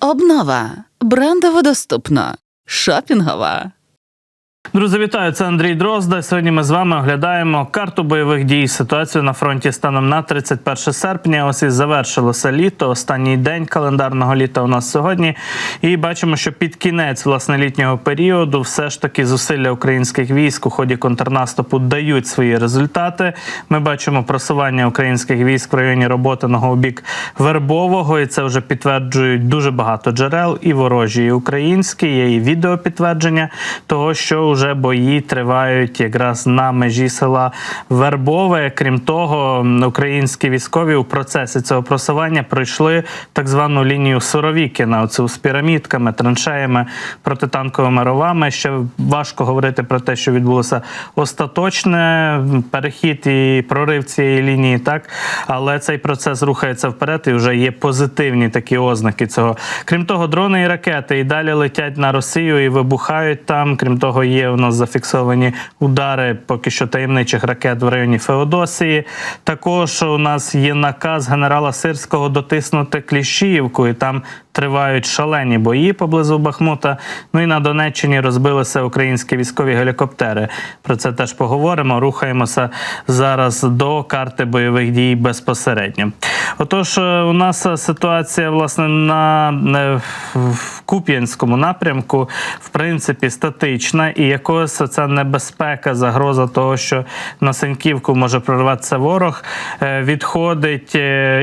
Обнова. Брендово доступна, Шопінгова. Друзі, вітаю! Це Андрій Дрозда. Сьогодні ми з вами оглядаємо карту бойових дій. Ситуацію на фронті станом на 31 серпня. Ось і завершилося літо. Останній день календарного літа у нас сьогодні. І бачимо, що під кінець власне літнього періоду все ж таки зусилля українських військ у ході контрнаступу дають свої результати. Ми бачимо просування українських військ в районі Роботиного у бік Вербового, і це вже підтверджують дуже багато джерел, і ворожі, і українські. Є і відеопідтвердження того, що вже бої тривають якраз на межі села Вербове. Крім того, українські військові у процесі цього просування пройшли так звану лінію Суровікіна, оцю з пірамідками, траншеями, протитанковими ровами. Ще важко говорити про те, що відбулося остаточне перехід і прорив цієї лінії, так але цей процес рухається вперед і вже є позитивні такі ознаки цього. Крім того, дрони і ракети і далі летять на Росію і вибухають там. Крім того, є у нас зафіксовані удари поки що таємничих ракет в районі Феодосії. Також у нас є наказ генерала Сирського дотиснути Кліщіївку, і там тривають шалені бої поблизу Бахмута. Ну і на Донеччині розбилися українські військові гелікоптери. Про це теж поговоримо. Рухаємося зараз до карти бойових дій безпосередньо. Отож, е, у нас ситуація власне на е, в Куп'янському напрямку, в принципі, статична, і якось ця небезпека, загроза того, що на Сеньківку може прорватися ворог, е, відходить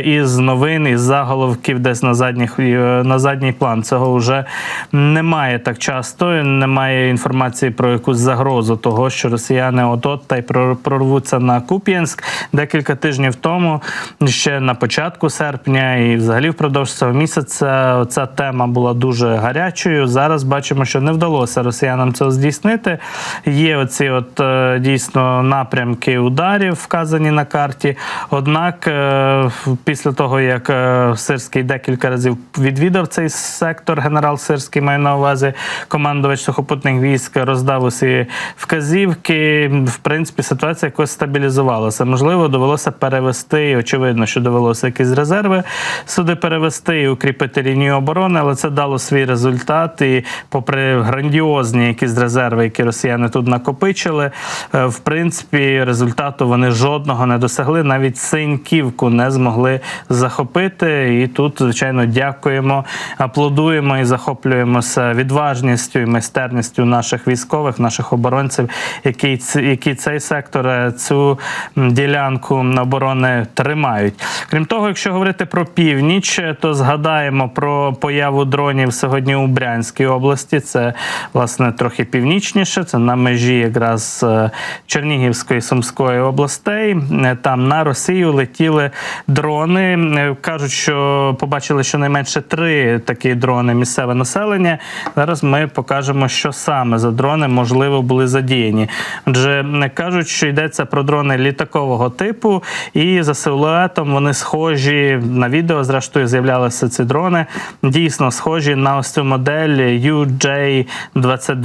із новин, із заголовків, десь на задніх на задній план. Цього вже немає так часто. Немає інформації про якусь загрозу того, що росіяни от-от та й прорвуться на Куп'янськ. Декілька тижнів тому, ще на початку серпня, і взагалі впродовж цього місяця ця тема була дуже гарячою. Зараз бачимо, що не вдалося росіянам цього здійснити. Є оці от е, дійсно напрямки ударів, вказані на карті. Однак, е, після того як е, Сирський декілька разів відвідав цей сектор, генерал Сирський має на увазі командувач сухопутних військ, роздав усі вказівки. В принципі, ситуація якось стабілізувалася. Можливо, довелося перевести. і Очевидно, що довелося якісь резерви сюди перевести і укріпити лінію оборони, але це дало свій результат. І попри грандіозні якісь резерви, які росіяни тут накопичили, е, в принципі, результату вони жодного не досягли. Навіть синьківку не змогли захопити. І тут, звичайно, дякуємо, аплодуємо і захоплюємося відважністю і майстерністю наших військових, наших оборонців, які, які цей сектор, е, цю ділянку оборони тримають. Крім того, якщо говорити про північ, е, то згадаємо про появу дронів сьогодні у Брянській області. Це власне трохи північніше. Це на межі якраз е, Чернігівської Сумської областей. Там на Росію летіли дрони. Кажуть, що побачили щонайменше три такі дрони місцеве населення. Зараз ми покажемо, що саме за дрони можливо були задіяні. Отже, кажуть, що йдеться про дрони літакового типу, і за силуетом вони схожі на відео. Зрештою, з'являлися ці дрони. Дійсно схожі на ось цю модель UJ-22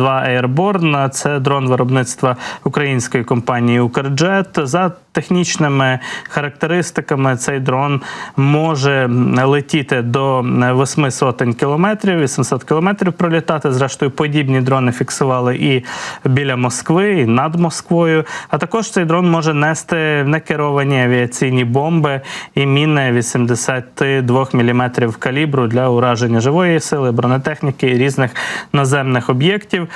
Airborne. Це дрон виробництва української компанії Укрджет. За технічними характеристиками цей дрон може летіти до 8 сотень кілометрів, 800 кілометрів пролітати. Зрештою, подібні дрони фіксували і біля Москви, і над Москвою. А також цей дрон може нести некеровані авіаційні бомби і міни 82 мм калібру для ураження живої сили, бронетехніки і різних наземних об'єктів.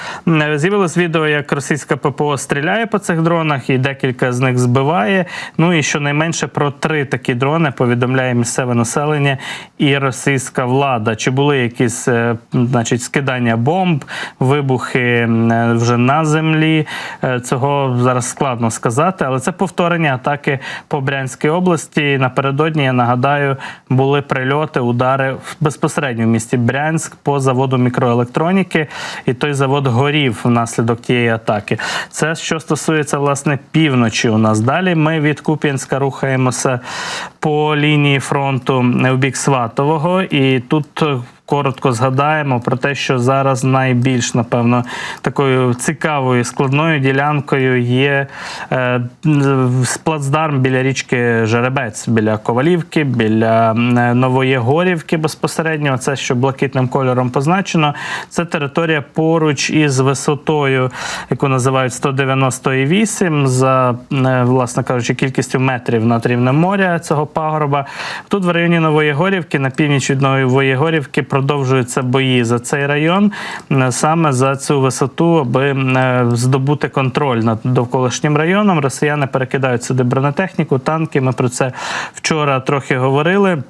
З'явилось відео, як російська ППО стріляє по цих дронах, і декілька з них збиває. Ну і щонайменше про три такі дрони повідомляє місцеве населення і російська влада. Чи були якісь е, значить, скидання бомб, вибухи е, вже на землі? Е, Цього зараз складно сказати, але це повторення атаки по Брянській області. Напередодні я нагадаю, були прильоти, удари в- безпосередньо в місті Брянськ по заводу мікроелектроніки, і той завод горів внаслідок тієї атаки. Це що стосується власне півночі. У нас далі ми від Куп'янська рухаємося по лінії фронту в бік Сватового, і тут. Коротко згадаємо про те, що зараз найбільш напевно такою цікавою складною ділянкою є е, плацдарм біля річки Жеребець, біля Ковалівки, біля е, Новоєгорівки безпосередньо. Це що блакитним кольором позначено. Це територія поруч із висотою, яку називають 198, за е, власне кажучи, кількістю метрів над рівнем моря цього пагорба. Тут в районі Новоєгорівки, на північ від Новоєгорівки, продовжуються бої за цей район е, саме за цю висоту, аби е, здобути контроль над довколишнім районом. Росіяни перекидають сюди бронетехніку, танки. Ми про це вчора трохи говорили.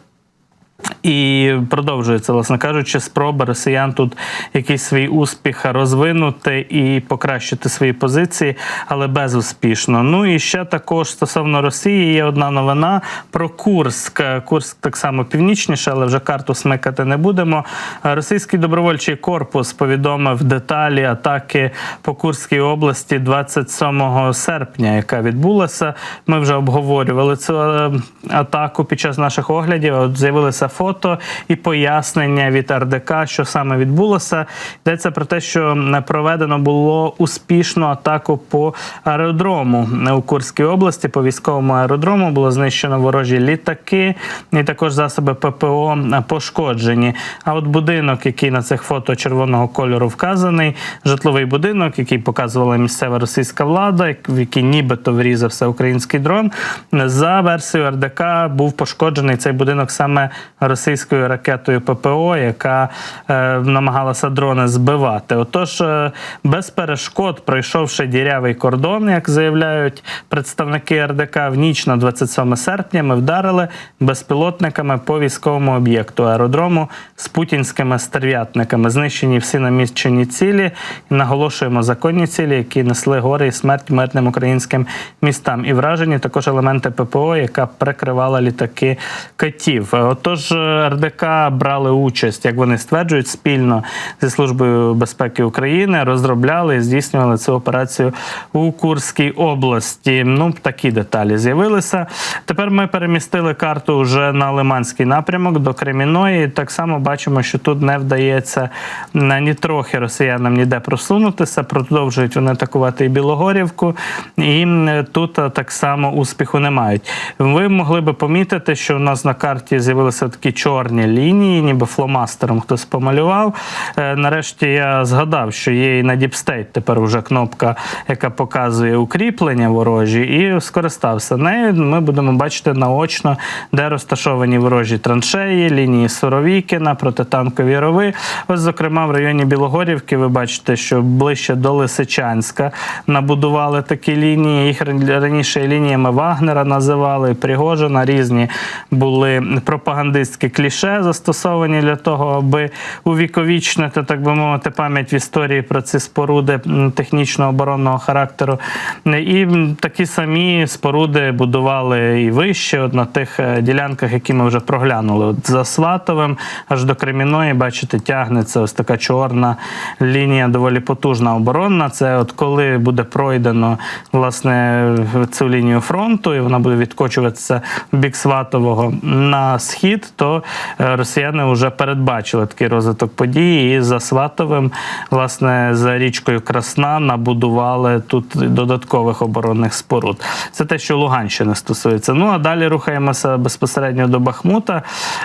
І продовжується, власне кажучи, спроба росіян тут якийсь свій успіх розвинути і покращити свої позиції, але безуспішно. Ну і ще також стосовно Росії є одна новина про Курськ. Курськ так само північніше, але вже карту смикати не будемо. Російський добровольчий корпус повідомив деталі атаки по Курській області 27 серпня, яка відбулася. Ми вже обговорювали цю е, атаку під час наших оглядів. От з'явилися фото і пояснення від РДК, що саме відбулося. Йдеться про те, що не проведено було успішну атаку по аеродрому у Курській області. По військовому аеродрому було знищено ворожі літаки, і також засоби ППО пошкоджені. А от будинок, який на цих фото червоного кольору вказаний, житловий будинок, який показувала місцева російська влада, в який нібито врізався український дрон. За версією РДК був пошкоджений цей будинок саме російською ракетою ППО, яка е, намагалася дрони збивати. Отож, е, без перешкод, пройшовши дірявий кордон, як заявляють представники РДК, в ніч на 27 серпня ми вдарили безпілотниками по військовому об'єкту аеродрому з путінськими стерв'ятниками. Знищені всі намічені цілі наголошуємо законні цілі, які несли гори і смерть мирним українським містам. І вражені також елементи ППО, яка прикривала літаки катів. Отож, е, РДК брали участь, як вони стверджують, спільно зі службою безпеки України, розробляли і здійснювали цю операцію у Курській області. Ну, такі деталі з'явилися. Тепер ми перемістили карту вже на Лиманський напрямок до Креміної. Так само бачимо, що тут не вдається на ні трохи росіянам ніде просунутися. Продовжують вони атакувати і Білогорівку, і тут е, так само успіху не мають. Ви могли би помітити, що у нас на карті з'явилися такі чорні лінії, ніби фломастером хтось помалював. Е, Нарешті я згадав, що є і на State тепер вже кнопка, яка показує укріплення ворожі, і скористався нею. Ми будемо бачити наочно, де розташовані ворожі траншеї, лінії Суровікіна, протитанкові рови. Ось, зокрема, в районі Білогорівки ви бачите, що ближче до Лисичанська набудували такі лінії. Їх раніше лініями Вагнера називали, Пригожина. Різні були пропагандистські кліше застосовані для того, аби увіковічнити, так би мовити, пам'ять в історії про ці споруди м, технічно оборонного характеру. І такі самі споруди будували і вище, от на тих е, ділянках, які ми вже проглянули. От за Сватовим аж до Креміної, бачите, тягнеться ось така чорна лінія, доволі потужна оборонна. Це от коли буде пройдено власне цю лінію фронту, і вона буде відкочуватися в бік Сватового на схід, то е, росіяни вже передбачили такий розвиток подій. І за Сватовим, власне, за річкою Красна набудували тут додаткових оборонних споруд. Це те, що Луганщини стосується. Ну а далі рухаємося безпосередньо до Бахмута.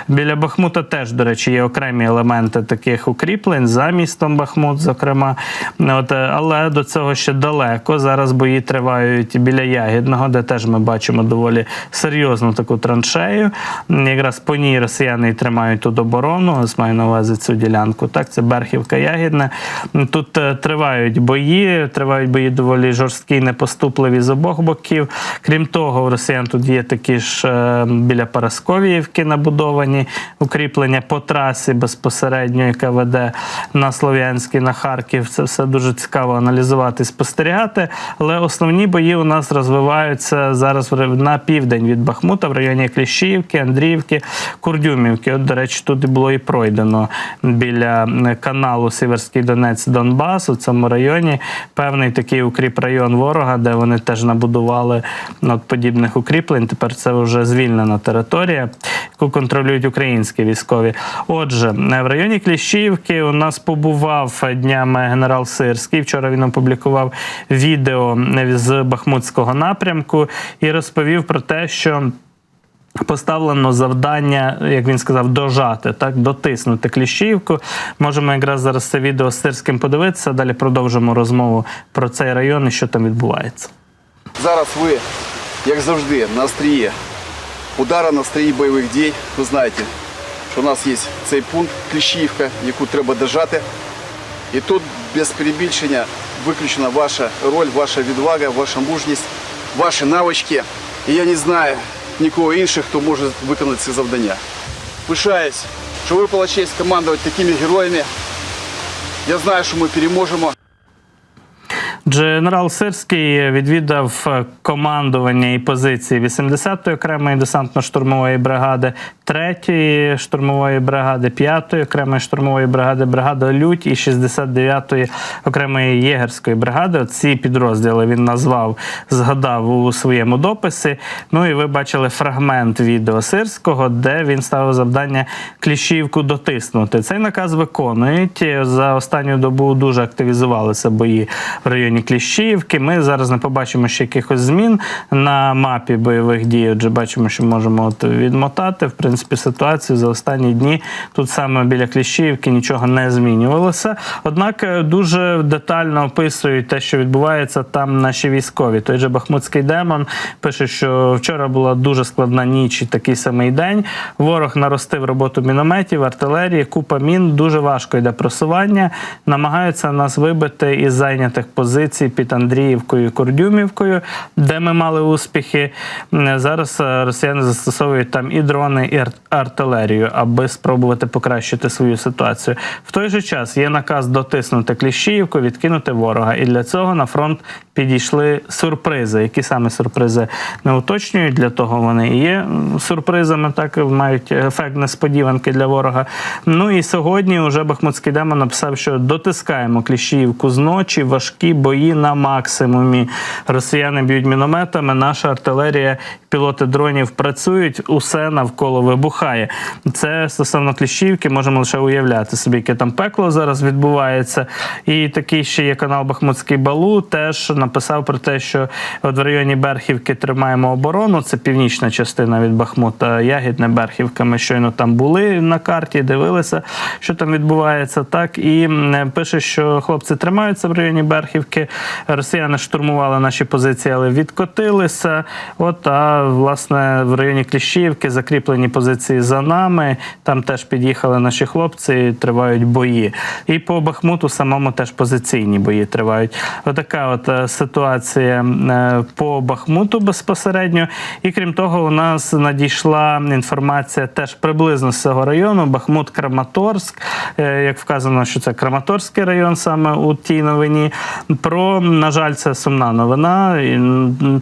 Біля Бахмута теж, до речі, є окремі елементи таких укріплень за містом Бахмут, зокрема. От, е, але до цього ще далеко. Зараз бої тривають біля Ягідного, де теж ми бачимо доволі серйозну таку траншею. Якраз по ній росіяни тримають тут оборону. Маю на увазі цю ділянку. Так, це Берхівка Ягідне. Тут е, тривають бої, тривають бої доволі жорсткі, непоступливі з обох боків. Крім того, у росіян тут є такі ж е, біля Парасковіївки набудовані укріплення по трасі безпосередньо, яка веде на Слов'янський, на Харків. Це все дуже цікаво аналізувати, спостерігати. Але основні бої у нас розвиваються зараз на південь від Бахмута, в районі Кліщіївки, Андріївки, Курдюмівки. От, до речі, тут було і пройдено біля каналу Сіверський Донець Донбас у цьому районі. Певний такий укріп район ворога, де вони теж набудували от, подібних укріплень. Тепер це вже звільнена територія, яку контролюють українські військові. Отже, в районі Кліщівки у нас побував днями генерал Сирський. Вчора він опублікував відео з Бахмутського напрямку і розповів про те, що. Поставлено завдання, як він сказав, дожати, так, дотиснути кліщівку. Можемо якраз зараз це відео з Сирським подивитися. Далі продовжимо розмову про цей район і що там відбувається. Зараз ви, як завжди, на острії удара на острії бойових дій. Ви знаєте, що у нас є цей пункт Кліщівка, яку треба держати. І тут без перебільшення виключена ваша роль, ваша відвага, ваша мужність, ваші навички. І я не знаю нікого іншого, хто може виконати це завдання. Пишаюсь, що ви випала честь командувати такими героями. Я знаю, що ми переможемо. Генерал Сирський відвідав е, командування і позиції 80-ї окремої десантно-штурмової бригади, 3-ї штурмової бригади, 5-ї окремої штурмової бригади, бригади Лють і 69-ї окремої єгерської бригади. Ці підрозділи він назвав, згадав у своєму дописі. Ну і ви бачили фрагмент відео Сирського, де він ставив завдання кліщівку дотиснути. Цей наказ виконують. За останню добу дуже активізувалися бої в районі Кліщівки. Ми зараз не побачимо ще якихось змін на мапі бойових дій. Отже, бачимо, що можемо от відмотати. В принципі, ситуацію за останні дні тут саме біля Кліщівки нічого не змінювалося. Однак е, дуже детально описують те, що відбувається там наші військові. Той же Бахмутський демон пише, що вчора була дуже складна ніч і такий самий день. Ворог наростив роботу мінометів, артилерії, купа мін. Дуже важко йде просування. Намагаються нас вибити із зайнятих позицій під Андріївкою і Кордюмівкою, де ми мали успіхи. Зараз е, росіяни застосовують там і дрони, і артилерію, аби спробувати покращити свою ситуацію. В той же час є наказ дотиснути Кліщіївку, відкинути ворога. І для цього на фронт підійшли сюрпризи. Які саме сюрпризи не уточнюють, для того вони і є сюрпризами, так мають ефект несподіванки для ворога. Ну і сьогодні вже Бахмутський демон написав, що дотискаємо Кліщіївку зночі, важкі бої на максимумі. Росіяни б'ють мінометами, наша артилерія, пілоти дронів працюють, усе навколо вибухає. Це стосовно Кліщівки, можемо лише уявляти собі, яке там пекло зараз відбувається. І такий ще є канал Бахмутський Балу, теж написав про те, що от в районі Берхівки тримаємо оборону. Це північна частина від Бахмута, Ягідне Берхівка. Ми щойно там були на карті, дивилися, що там відбувається. Так і пише, що хлопці тримаються в районі Берхівки. Росіяни штурмували наші позиції, але відкотилися. От а власне в районі Кліщівки закріплені позиції за нами. Там теж під'їхали наші хлопці, тривають бої. І по Бахмуту самому теж позиційні бої тривають. Отака от е, ситуація е, по Бахмуту безпосередньо. І крім того, у нас надійшла інформація теж приблизно з цього району. Бахмут Краматорськ. Е, Як вказано, що це Краматорський район саме у тій новині. Про, на жаль, це сумна новина.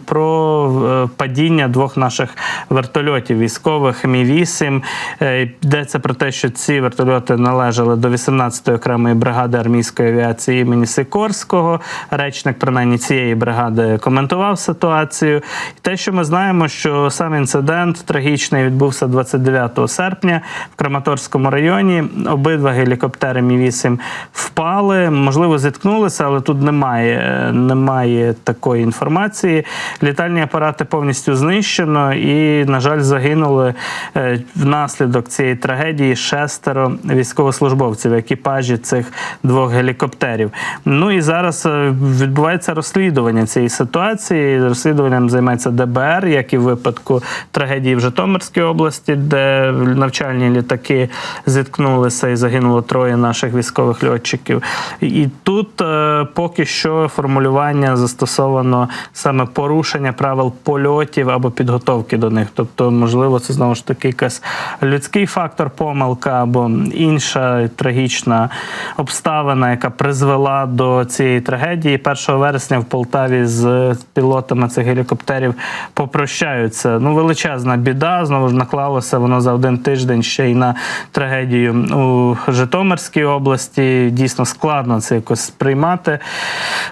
Про е, падіння двох наших вертольотів військових Мі-8. Е, Йдеться про те, що ці вертольоти належали до 18-ї окремої бригади армійської авіації імені Сикорського. Речник принаймні цієї бригади коментував ситуацію. І те, що ми знаємо, що сам інцидент трагічний відбувся 29 серпня в Краматорському районі. Обидва гелікоптери Мі-8 впали, можливо, зіткнулися, але тут немає, е, немає такої інформації. Літальні апарати повністю знищено, і, на жаль, загинули е, внаслідок цієї трагедії шестеро військовослужбовців екіпажі цих двох гелікоптерів. Ну і зараз е, відбувається розслідування цієї ситуації. Розслідуванням займається ДБР, як і в випадку трагедії в Житомирській області, де навчальні літаки зіткнулися і загинуло троє наших військових льотчиків. І тут е, поки що що формулювання застосовано саме порушення правил польотів або підготовки до них. Тобто, можливо, це знову ж таки якась людський фактор, помилка або інша трагічна обставина, яка призвела до цієї трагедії. 1 вересня в Полтаві з пілотами цих гелікоптерів попрощаються. Ну, величезна біда. Знову ж наклалося воно за один тиждень ще й на трагедію у Житомирській області. Дійсно складно це якось сприймати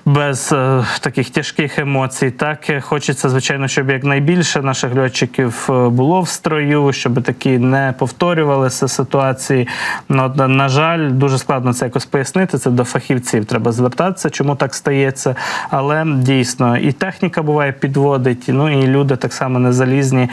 без е, таких тяжких емоцій. Так е, хочеться, звичайно, щоб якнайбільше наших льотчиків е, було в строю, щоб такі не повторювалися ситуації. Ну, от, на- на жаль, дуже складно це якось пояснити. Це до фахівців треба звертатися, чому так стається. Але дійсно і техніка буває підводить, ну і люди так само не залізні.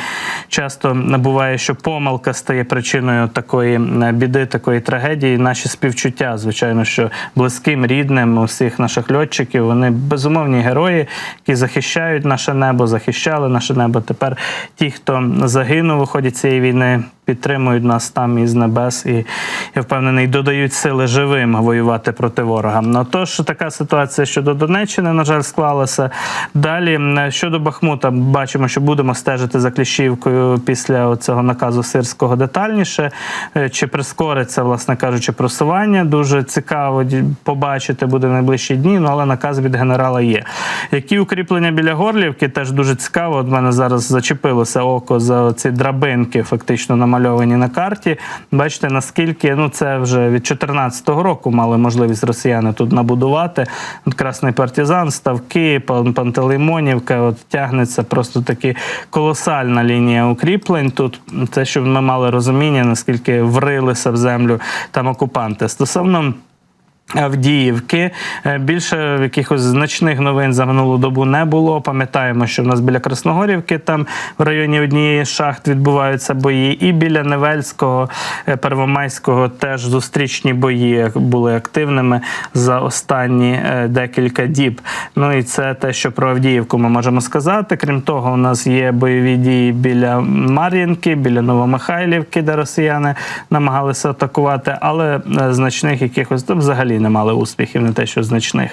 Часто буває, що помилка стає причиною такої е, біди, такої трагедії. Наші співчуття, звичайно, що близьким, рідним усіх наших льотчиків, вони безумовні герої, які захищають наше небо, захищали наше небо. Тепер ті, хто загинув у ході цієї війни, підтримують нас там із небес, і я впевнений, додають сили живим воювати проти ворога. Ну тож така ситуація щодо Донеччини, на жаль, склалася. Далі щодо Бахмута, бачимо, що будемо стежити за Кліщівкою після цього наказу сирського детальніше. Е, Чи прискориться, власне кажучи, просування? Дуже цікаво побачити буде в найближчі дні. Ну але наказ від генерала є. Які укріплення біля Горлівки теж дуже цікаво. От мене зараз зачепилося око за ці драбинки, фактично намальовані на карті. Бачите, наскільки ну це вже від 2014 року мали можливість росіяни тут набудувати. От Красний партизан, ставки, Пан- Пантелеймонівка. От тягнеться просто таки колосальна лінія укріплень. Тут це, щоб ми мали розуміння, наскільки врилися в землю там окупанти. Стосовно Авдіївки Е, більше якихось значних новин за минулу добу не було. Пам'ятаємо, що в нас біля Красногорівки, там в районі однієї шахт відбуваються бої, і біля Невельського, е, Первомайського теж зустрічні бої були активними за останні е, декілька діб. Ну і це те, що про Авдіївку ми можемо сказати. Крім того, у нас є бойові дії біля Мар'їнки, біля Новомихайлівки, де росіяни намагалися атакувати, але значних якихось там взагалі не мали успіхів, не те, що значних.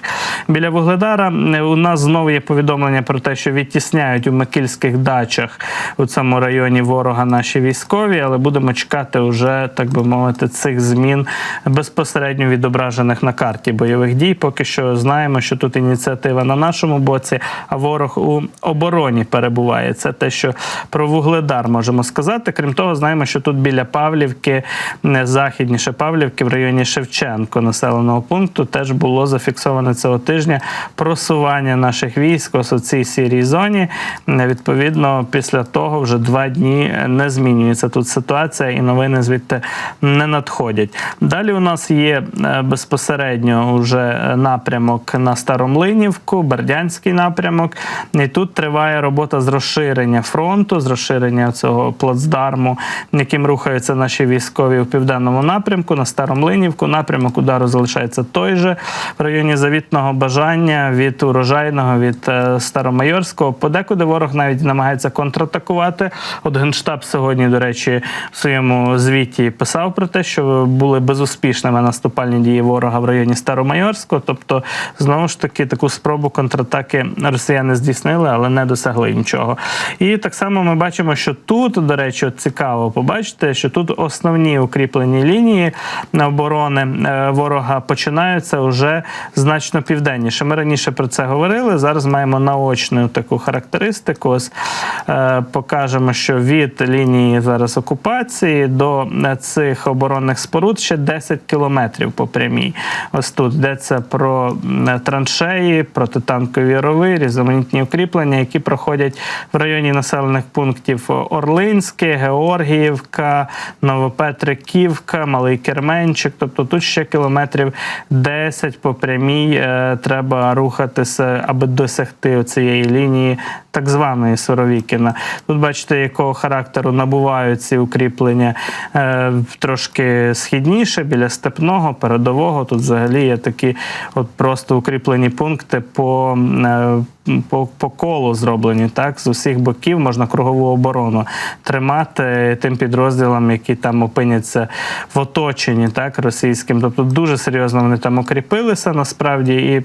Біля Вугледара е, у нас знову є повідомлення про те, що відтісняють у Микільських дачах у цьому районі ворога наші військові, але будемо чекати уже, так би мовити, цих змін безпосередньо відображених на карті бойових дій. Поки що знаємо, що тут ініціатива на нашому боці, а ворог у обороні перебуває. Це те, що про Вугледар можемо сказати. Крім того, знаємо, що тут біля Павлівки, не західніше Павлівки, в районі Шевченко, населеного пункту, теж було зафіксовано цього тижня просування наших військ ось у цій сірій зоні. Відповідно, після того вже два дні не змінюється тут ситуація, і новини звідти не надходять. Далі у нас є е, безпосередньо вже напрямок на Старомлинівку, Бердянський напрямок. І тут триває робота з розширення фронту, з розширення цього плацдарму, яким рухаються наші військові в південному напрямку на Старомлинівку. Напрямок удару залишається той же в районі завітного бажання від урожайного від е, Старомайорського. Подекуди ворог навіть намагається контратакувати. От генштаб сьогодні, до речі, в своєму звіті писав про те, що були безуспішними наступальні дії ворога в районі Старомайорського. Тобто, знову ж таки, таку спробу контратаки росіяни здійснили, але не досягли нічого. І так само ми бачимо, що тут, до речі, цікаво побачити, що тут основні укріплені лінії оборони е, ворога починаються вже значно південніше. Ми раніше про це говорили. Зараз маємо наочну таку характеристику. Ось е, покажемо, що від лінії зараз окупації до е, цих оборонних споруд ще 10 кілометрів по прямій. Ось тут йдеться про траншеї, протитанкові рови, різноманітні укріплення, які проходять в районі населених пунктів Орлинське, Георгіївка, Новопетриківка, Малий Керменчик. Тобто тут ще кілометрів 10 по прямій е, треба рухатися, аби досягти цієї лінії так званої Суровікіна. Тут бачите, якого характеру набувають ці укріплення е, трошки східніше, біля степного, передового. Тут взагалі є такі от просто укріплені пункти по. По, по колу зроблені так з усіх боків можна кругову оборону тримати тим підрозділам, які там опиняться в оточенні, так російським. Тобто дуже серйозно вони там укріпилися насправді і.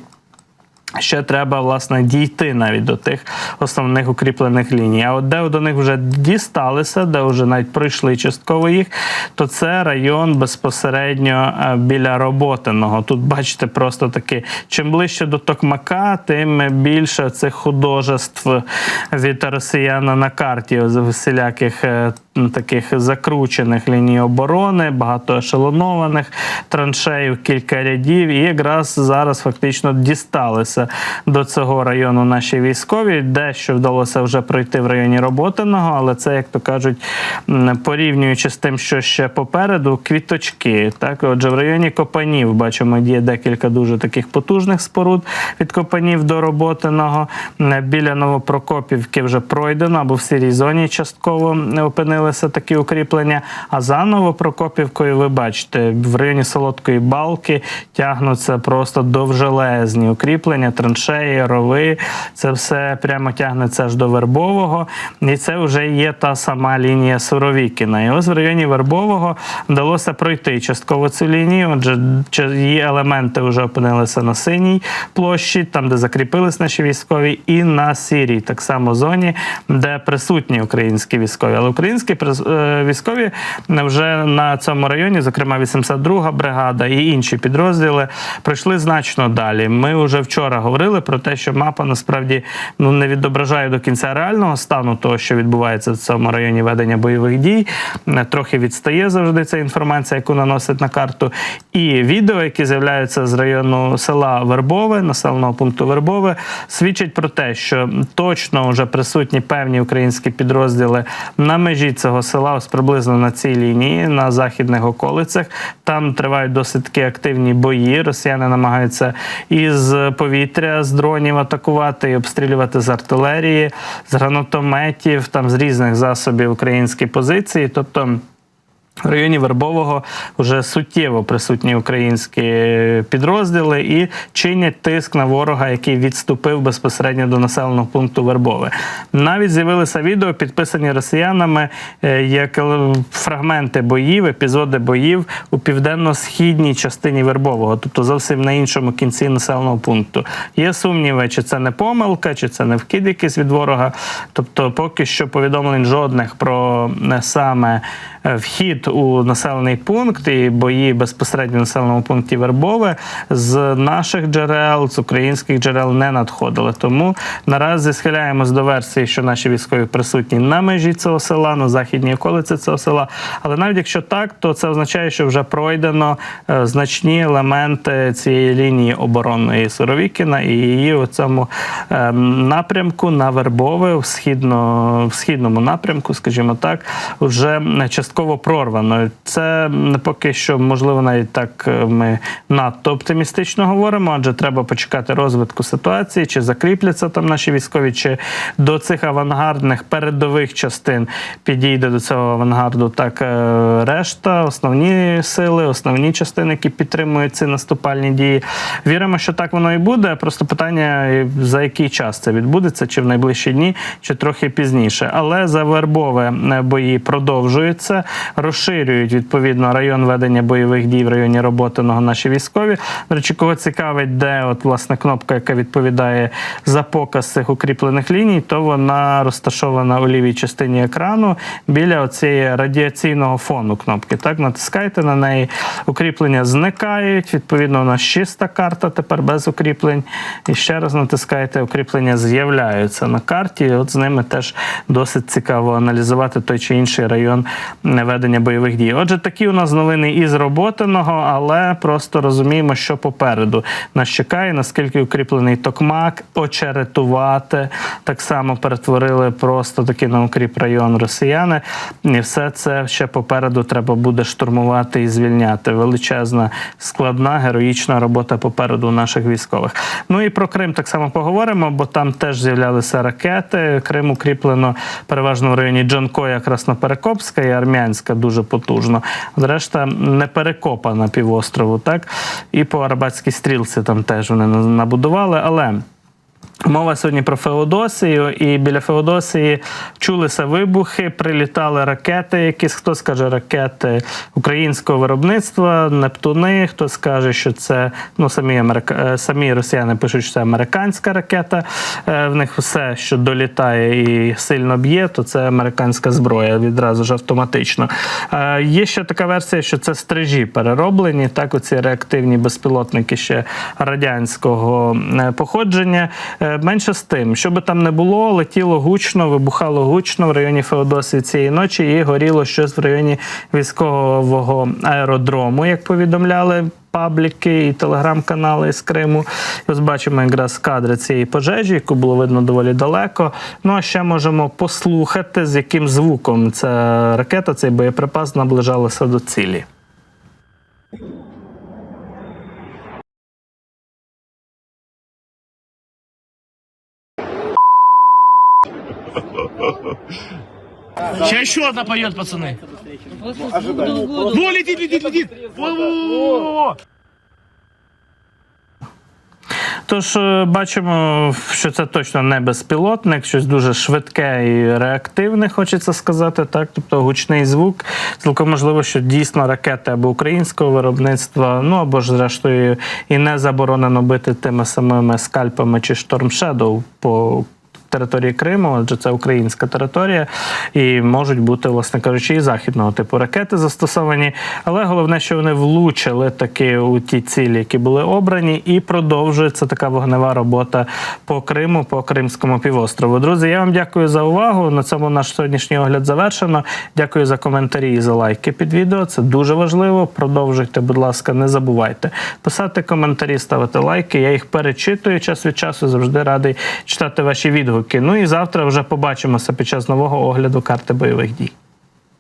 Ще треба власне дійти навіть до тих основних укріплених ліній. А от де до них вже дісталися, де вже навіть пройшли частково їх, то це район безпосередньо е, біля Роботиного. Тут бачите, просто таки, чим ближче до Токмака, тим більше цих художеств від росіяна на карті всіляких таких закручених ліній оборони, багато ешелонованих траншеїв, кілька рядів. І якраз зараз фактично дісталися до цього району наші військові. Дещо вдалося вже пройти в районі Роботиного, але це, як то кажуть, порівнюючи з тим, що ще попереду, квіточки. Так, отже, в районі Копанів бачимо, є декілька дуже таких потужних споруд від Копанів до Роботиного. Біля Новопрокопівки вже пройдено або в сірій зоні частково опинилися такі укріплення. А за Новопрокопівкою, ви бачите, в районі Солодкої Балки тягнуться просто довжелезні укріплення, траншеї, рови. Це все прямо тягнеться аж до Вербового. І це вже є та сама лінія Суровікіна. І ось в районі Вербового вдалося пройти частково цю лінію. Отже, її елементи вже опинилися на синій площі, там, де закріпились наші військові, і на сірій, так само зоні, де присутні українські військові. Але українські військові вже на цьому районі, зокрема 82-га бригада і інші підрозділи, пройшли значно далі. Ми вже вчора говорили про те, що мапа насправді ну не відображає до кінця реального стану того, що відбувається в цьому районі ведення бойових дій. Е, Трохи відстає завжди ця інформація, яку наносять на карту. І відео, які з'являються з району села Вербове, населеного пункту Вербове, свідчать про те, що точно вже присутні певні українські підрозділи на межі цього села, ось приблизно на цій лінії, на західних околицях. Там тривають досить такі активні бої. Росіяни намагаються із повітря, з дронів атакувати і обстрілювати з артилерії, з гранатометів, там з різних засобів українські позиції. Тобто. В районі Вербового вже суттєво присутні українські підрозділи і чинять тиск на ворога, який відступив безпосередньо до населеного пункту Вербове. Навіть з'явилися відео, підписані росіянами, е, як фрагменти боїв, епізоди боїв у південно-східній частині Вербового, тобто зовсім на іншому кінці населеного пункту. Є сумніви, чи це не помилка, чи це не вкид якийсь від ворога. Тобто, поки що повідомлень жодних про е, саме е, вхід у населений пункт і бої безпосередньо в населеному пункті Вербове з наших джерел, з українських джерел не надходили. Тому наразі схиляємось до версії, що наші військові присутні на межі цього села, на західній околиці цього села. Але навіть якщо так, то це означає, що вже пройдено е, значні елементи цієї лінії оборонної Суровікіна і її у цьому е, напрямку на Вербове в східно в східному напрямку, скажімо так, вже частково прорвано. Це м, поки що можливо навіть так е, ми надто оптимістично говоримо, адже треба почекати розвитку ситуації, чи закріпляться там наші військові, чи до цих авангардних передових частин підійде до цього авангарду так е, решта, основні сили, основні частини, які підтримують ці наступальні дії. Віримо, що так воно і буде. Просто питання е, за який час це відбудеться, чи в найближчі дні, чи трохи пізніше. Але за вербове е, бої продовжуються, розширюють відповідно район ведення бойових дій в районі Роботиного наші військові. До речі, кого цікавить, де от власне кнопка, яка відповідає за показ цих укріплених ліній, то вона розташована у лівій частині екрану біля оцієї радіаційного фону кнопки. Так, натискайте на неї, укріплення зникають. Відповідно, у нас чиста карта тепер без укріплень. І ще раз натискаєте, укріплення з'являються на карті. І от з ними теж досить цікаво аналізувати той чи інший район ведення бойових дій. Отже, такі у нас новини із роботиного, але просто розуміємо, що попереду нас чекає, наскільки укріплений токмак, очеретувати. Так само перетворили просто таки на укріп район росіяни. І все це ще попереду треба буде штурмувати і звільняти. Величезна, складна, героїчна робота попереду наших військових. Ну і про Крим так само поговоримо, бо там теж з'являлися ракети. Крим укріплено переважно в районі Джанкоя, Красноперекопська і Армянська дуже потужно. Зрешта не перекопана півострову, так і по Арабатській стрілці там теж вони набудували, але. Мова сьогодні про Феодосію, і біля Феодосії чулися вибухи, прилітали ракети, якісь хто скаже ракети українського виробництва, Нептуни. Хто скаже, що це ну самі америка... е, самі росіяни пишуть, що це американська ракета. Е, В них все, що долітає і сильно б'є, то це американська зброя відразу ж автоматично. Е, Є ще така версія, що це стрижі перероблені. Так, оці реактивні безпілотники ще радянського походження. Е, Менше з тим, що би там не було, летіло гучно, вибухало гучно в районі Феодосії цієї ночі і горіло щось в районі військового аеродрому, як повідомляли. Пабліки і телеграм-канали з Криму. І ось бачимо якраз кадри цієї пожежі, яку було видно доволі далеко. Ну а ще можемо послухати, з яким звуком ця ракета, цей боєприпас наближалася до цілі. Сейчас еще одна поет, пацаны. Во, летит, летит, летит. Во, во, во, во, во. Тож е, бачимо, що це точно не безпілотник, щось дуже швидке і реактивне, хочеться сказати, так. Тобто гучний звук. Цілком можливо, що дійсно ракети або українського виробництва, ну або ж зрештою і не заборонено бити тими самими скальпами чи Shadow по території Криму, адже це українська територія, і можуть бути, власне кажучи, і західного типу ракети застосовані. Але головне, що вони влучили таки у ті цілі, які були обрані, і продовжується така вогнева робота по Криму, по Кримському півострову. Друзі, я вам дякую за увагу. На цьому наш сьогоднішній огляд завершено. Дякую за коментарі і за лайки під відео. Це дуже важливо. Продовжуйте, будь ласка, не забувайте писати коментарі, ставити лайки. Я їх перечитую час від часу. Завжди радий читати ваші відгуки. Ну і завтра вже побачимося під час нового огляду карти бойових дій.